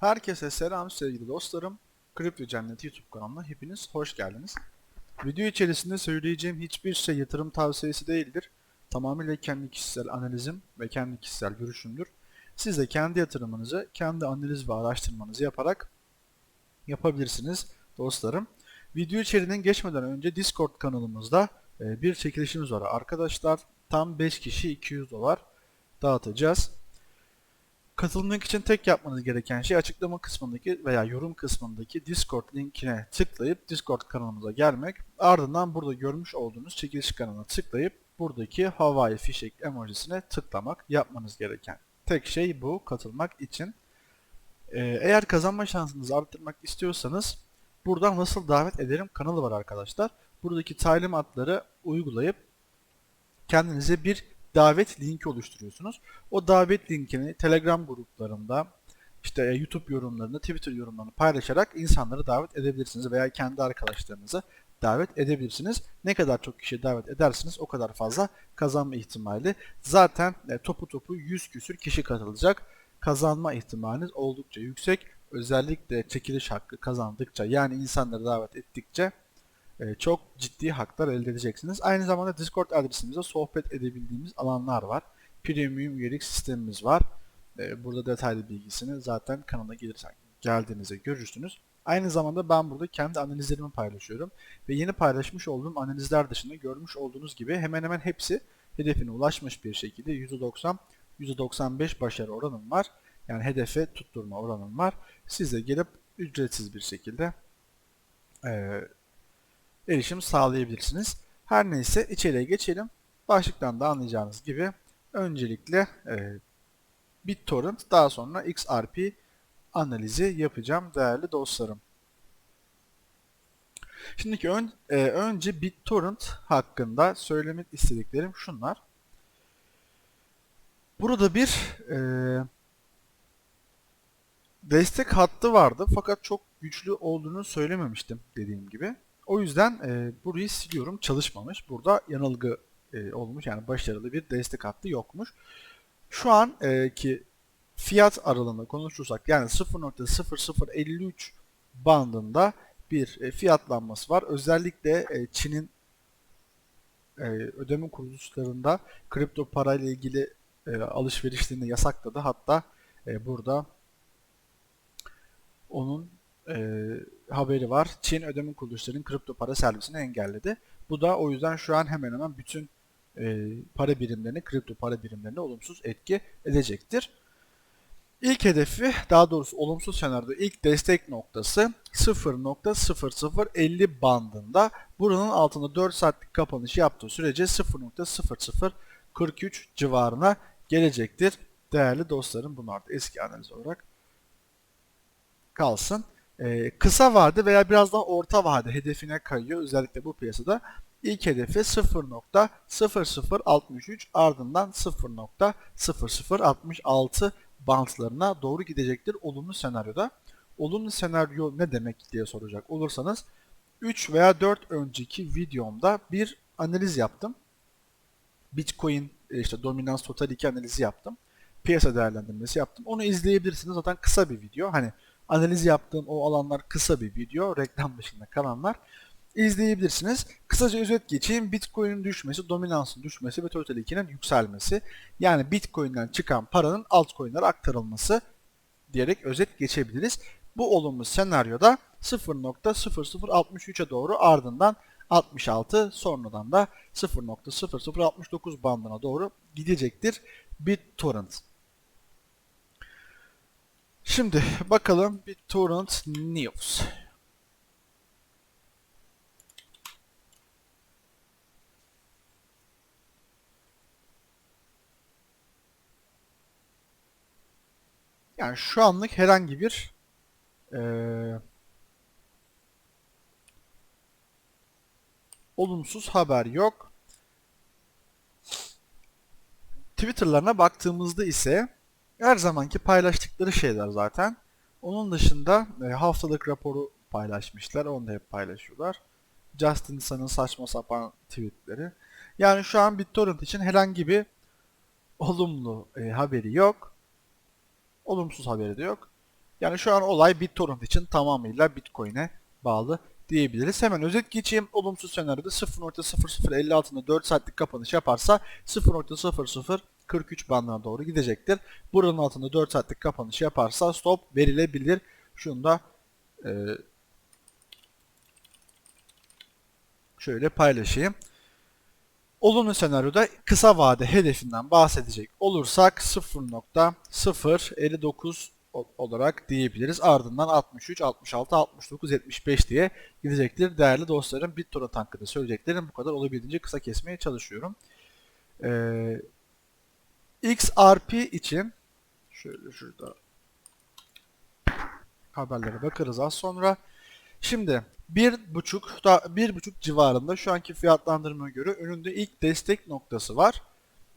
Herkese selam sevgili dostlarım. Kripto Cenneti YouTube kanalına hepiniz hoş geldiniz. Video içerisinde söyleyeceğim hiçbir şey yatırım tavsiyesi değildir. Tamamıyla kendi kişisel analizim ve kendi kişisel görüşümdür. Siz de kendi yatırımınızı, kendi analiz ve araştırmanızı yaparak yapabilirsiniz dostlarım. Video içeriğinden geçmeden önce Discord kanalımızda e, bir çekilişimiz var arkadaşlar. Tam 5 kişi 200 dolar dağıtacağız. Katılmak için tek yapmanız gereken şey açıklama kısmındaki veya yorum kısmındaki Discord linkine tıklayıp Discord kanalımıza gelmek. Ardından burada görmüş olduğunuz çekiliş kanalına tıklayıp buradaki havai fişek emojisine tıklamak yapmanız gereken tek şey bu katılmak için. Ee, eğer kazanma şansınızı arttırmak istiyorsanız buradan nasıl davet ederim kanalı var arkadaşlar. Buradaki talimatları uygulayıp kendinize bir davet linki oluşturuyorsunuz. O davet linkini Telegram gruplarında, işte e, YouTube yorumlarında, Twitter yorumlarını paylaşarak insanları davet edebilirsiniz veya kendi arkadaşlarınızı davet edebilirsiniz. Ne kadar çok kişi davet edersiniz o kadar fazla kazanma ihtimali. Zaten e, topu topu 100 küsür kişi katılacak. Kazanma ihtimaliniz oldukça yüksek. Özellikle çekiliş hakkı kazandıkça yani insanları davet ettikçe çok ciddi haklar elde edeceksiniz. Aynı zamanda Discord adresimizde sohbet edebildiğimiz alanlar var. Premium üyelik sistemimiz var. E, burada detaylı bilgisini zaten kanala gelirsen geldiğinizde görürsünüz. Aynı zamanda ben burada kendi analizlerimi paylaşıyorum. Ve yeni paylaşmış olduğum analizler dışında görmüş olduğunuz gibi hemen hemen hepsi hedefine ulaşmış bir şekilde %90, %95 başarı oranım var. Yani hedefe tutturma oranım var. Siz de gelip ücretsiz bir şekilde e, erişim sağlayabilirsiniz. Her neyse içeriye geçelim. Başlıktan da anlayacağınız gibi öncelikle e, BitTorrent daha sonra XRP analizi yapacağım değerli dostlarım. Şimdiki ön, e, önce BitTorrent hakkında söylemek istediklerim şunlar. Burada bir e, destek hattı vardı fakat çok güçlü olduğunu söylememiştim dediğim gibi. O yüzden e, burayı siliyorum. Çalışmamış. Burada yanılgı e, olmuş. Yani başarılı bir destek hattı yokmuş. Şu an e, ki fiyat aralığında konuşursak yani 0.0053 bandında bir e, fiyatlanması var. Özellikle e, Çin'in e, ödeme kuruluşlarında kripto parayla ilgili e, alışverişlerini yasakladı. Hatta e, burada onun e, haberi var. Çin ödeme kuruluşlarının kripto para servisini engelledi. Bu da o yüzden şu an hemen hemen bütün e, para birimlerine, kripto para birimlerine olumsuz etki edecektir. İlk hedefi, daha doğrusu olumsuz senaryoda ilk destek noktası 0.0050 bandında. Buranın altında 4 saatlik kapanış yaptığı sürece 0.0043 civarına gelecektir. Değerli dostlarım bunlar da eski analiz olarak kalsın. Ee, kısa vade veya biraz daha orta vade hedefine kayıyor. Özellikle bu piyasada. İlk hedefi 0.0063 ardından 0.0066 bantlarına doğru gidecektir olumlu senaryoda. Olumlu senaryo ne demek diye soracak olursanız 3 veya 4 önceki videomda bir analiz yaptım. Bitcoin işte dominans total 2 analizi yaptım. Piyasa değerlendirmesi yaptım. Onu izleyebilirsiniz. Zaten kısa bir video. Hani analiz yaptığım o alanlar kısa bir video. Reklam dışında kalanlar izleyebilirsiniz. Kısaca özet geçeyim. Bitcoin'in düşmesi, dominansın düşmesi ve Total 2'nin yükselmesi. Yani Bitcoin'den çıkan paranın altcoin'lere aktarılması diyerek özet geçebiliriz. Bu olumlu senaryoda 0.0063'e doğru ardından 66 sonradan da 0.0069 bandına doğru gidecektir BitTorrent. Şimdi bakalım BitTorrent News. Yani şu anlık herhangi bir e, olumsuz haber yok. Twitter'larına baktığımızda ise her zamanki paylaştıkları şeyler zaten. Onun dışında e, haftalık raporu paylaşmışlar. Onu da hep paylaşıyorlar. Justin Sun'ın saçma sapan tweetleri. Yani şu an BitTorrent için herhangi bir olumlu e, haberi yok. Olumsuz haberi de yok. Yani şu an olay BitTorrent için tamamıyla Bitcoin'e bağlı diyebiliriz. Hemen özet geçeyim. Olumsuz senaryoda 0.0050 altında 4 saatlik kapanış yaparsa 0.0043 bandına doğru gidecektir. Buranın altında 4 saatlik kapanış yaparsa stop verilebilir. Şunu da e, şöyle paylaşayım. Olumlu senaryoda kısa vade hedefinden bahsedecek olursak 0.059 o- olarak diyebiliriz. Ardından 63, 66, 69, 75 diye gidecektir. Değerli dostlarım BitTorrent hakkında söyleyeceklerim bu kadar olabildiğince kısa kesmeye çalışıyorum. Ee, XRP için şöyle şurada haberlere bakarız az sonra. Şimdi bir buçuk da bir buçuk civarında şu anki fiyatlandırmaya göre önünde ilk destek noktası var.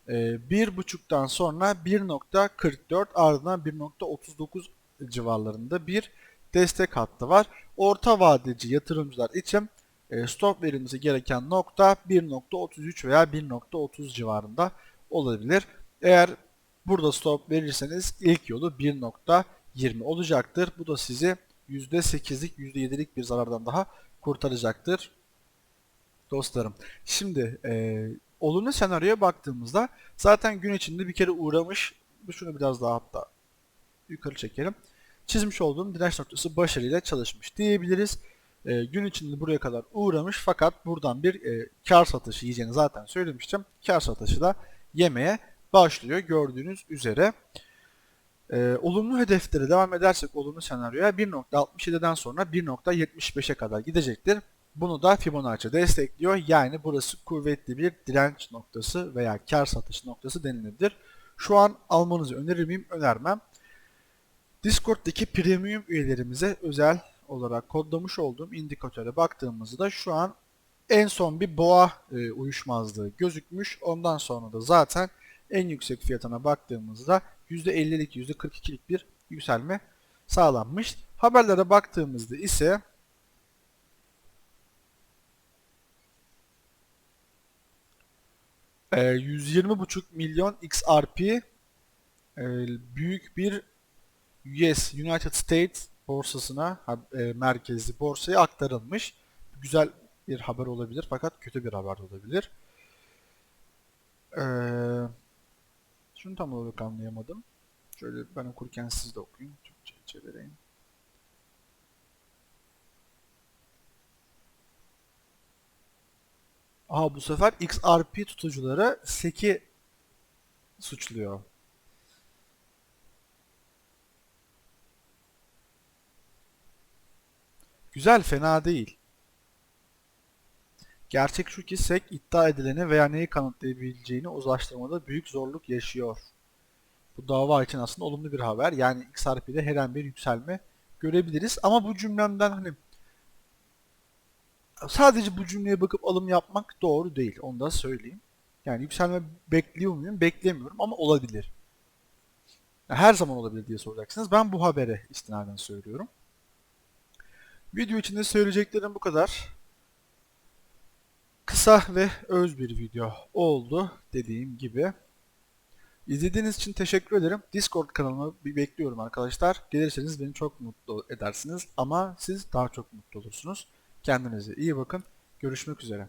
Ee, bir buçuktan sonra 1.44 ardından 1.39 civarlarında bir destek hattı var. Orta vadeci yatırımcılar için e, stop verilmesi gereken nokta 1.33 veya 1.30 civarında olabilir. Eğer burada stop verirseniz ilk yolu 1.20 olacaktır. Bu da sizi %8'lik %7'lik bir zarardan daha kurtaracaktır dostlarım. Şimdi e, olumlu senaryoya baktığımızda zaten gün içinde bir kere uğramış. Şunu biraz daha hatta yukarı çekelim. Çizmiş olduğum direnç noktası başarıyla çalışmış diyebiliriz. E, gün içinde buraya kadar uğramış fakat buradan bir e, kar satışı yiyeceğini zaten söylemiştim. Kar satışı da yemeye başlıyor gördüğünüz üzere. Ee, olumlu hedeflere devam edersek olumlu senaryoya 1.67'den sonra 1.75'e kadar gidecektir. Bunu da Fibonacci destekliyor. Yani burası kuvvetli bir direnç noktası veya kar satış noktası denilebilir. Şu an almanızı önerir miyim? Önermem. Discord'daki premium üyelerimize özel olarak kodlamış olduğum indikatöre baktığımızda şu an en son bir boğa e, uyuşmazlığı gözükmüş. Ondan sonra da zaten en yüksek fiyatına baktığımızda %50'lik %42'lik bir yükselme sağlanmış. Haberlere baktığımızda ise e, 120,5 milyon XRP e, büyük bir US United States borsasına e, merkezli borsaya aktarılmış. Güzel bir haber olabilir fakat kötü bir haber olabilir. Eee şunu tam olarak anlayamadım. Şöyle ben okurken siz de okuyun. Türkçe çevireyim. Aha bu sefer XRP tutucuları SEC'i suçluyor. Güzel, fena değil. Gerçek şu ki SEC iddia edileni veya neyi kanıtlayabileceğini uzlaştırmada büyük zorluk yaşıyor. Bu dava için aslında olumlu bir haber. Yani XRP'de her an bir yükselme görebiliriz. Ama bu cümlemden hani sadece bu cümleye bakıp alım yapmak doğru değil. Onu da söyleyeyim. Yani yükselme bekliyor muyum? Beklemiyorum ama olabilir. Her zaman olabilir diye soracaksınız. Ben bu habere istinaden söylüyorum. Video içinde söyleyeceklerim bu kadar kısa ve öz bir video oldu dediğim gibi. İzlediğiniz için teşekkür ederim. Discord kanalımı bir bekliyorum arkadaşlar. Gelirseniz beni çok mutlu edersiniz ama siz daha çok mutlu olursunuz. Kendinize iyi bakın. Görüşmek üzere.